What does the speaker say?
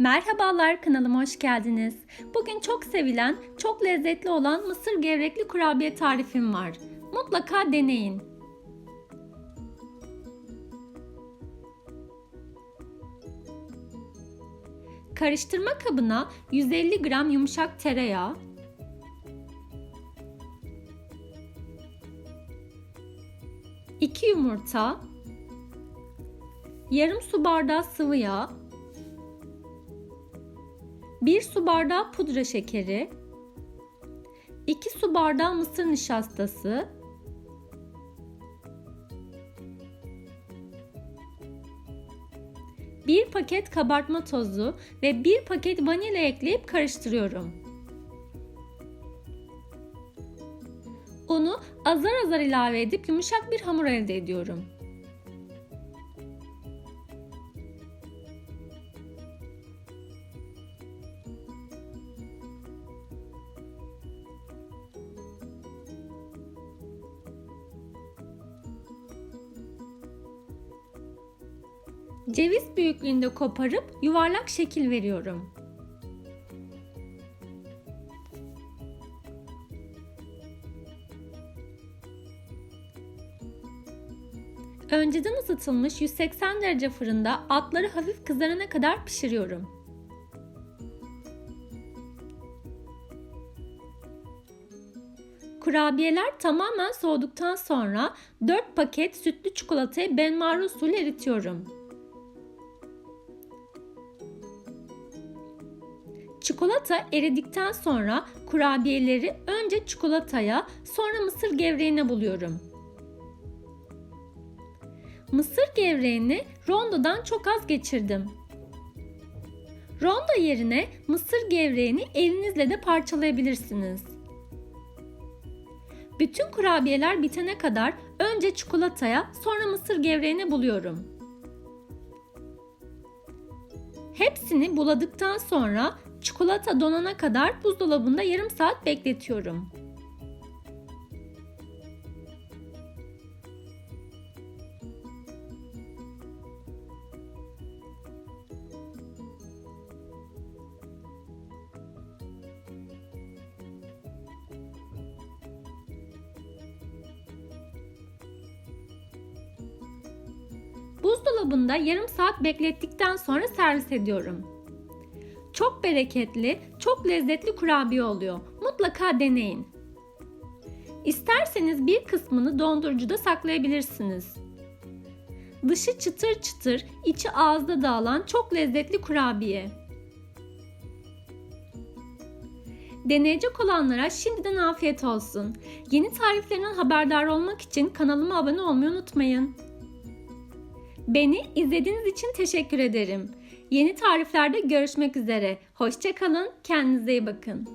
Merhabalar kanalıma hoş geldiniz. Bugün çok sevilen, çok lezzetli olan mısır gevrekli kurabiye tarifim var. Mutlaka deneyin. Karıştırma kabına 150 gram yumuşak tereyağı, 2 yumurta, yarım su bardağı sıvı yağ, 1 su bardağı pudra şekeri, 2 su bardağı mısır nişastası, bir paket kabartma tozu ve bir paket vanilya ekleyip karıştırıyorum. Unu azar azar ilave edip yumuşak bir hamur elde ediyorum. Ceviz büyüklüğünde koparıp yuvarlak şekil veriyorum. Önceden ısıtılmış 180 derece fırında altları hafif kızarana kadar pişiriyorum. Kurabiyeler tamamen soğuduktan sonra 4 paket sütlü çikolatayı benmari usulü eritiyorum. Çikolata eridikten sonra kurabiyeleri önce çikolataya sonra mısır gevreğine buluyorum. Mısır gevreğini rondodan çok az geçirdim. Rondo yerine mısır gevreğini elinizle de parçalayabilirsiniz. Bütün kurabiyeler bitene kadar önce çikolataya sonra mısır gevreğine buluyorum. Hepsini buladıktan sonra çikolata donana kadar buzdolabında yarım saat bekletiyorum. Buzdolabında yarım saat beklettikten sonra servis ediyorum. Çok bereketli, çok lezzetli kurabiye oluyor. Mutlaka deneyin. İsterseniz bir kısmını dondurucuda saklayabilirsiniz. Dışı çıtır çıtır, içi ağızda dağılan çok lezzetli kurabiye. Deneyecek olanlara şimdiden afiyet olsun. Yeni tariflerinden haberdar olmak için kanalıma abone olmayı unutmayın. Beni izlediğiniz için teşekkür ederim. Yeni tariflerde görüşmek üzere. Hoşçakalın, kendinize iyi bakın.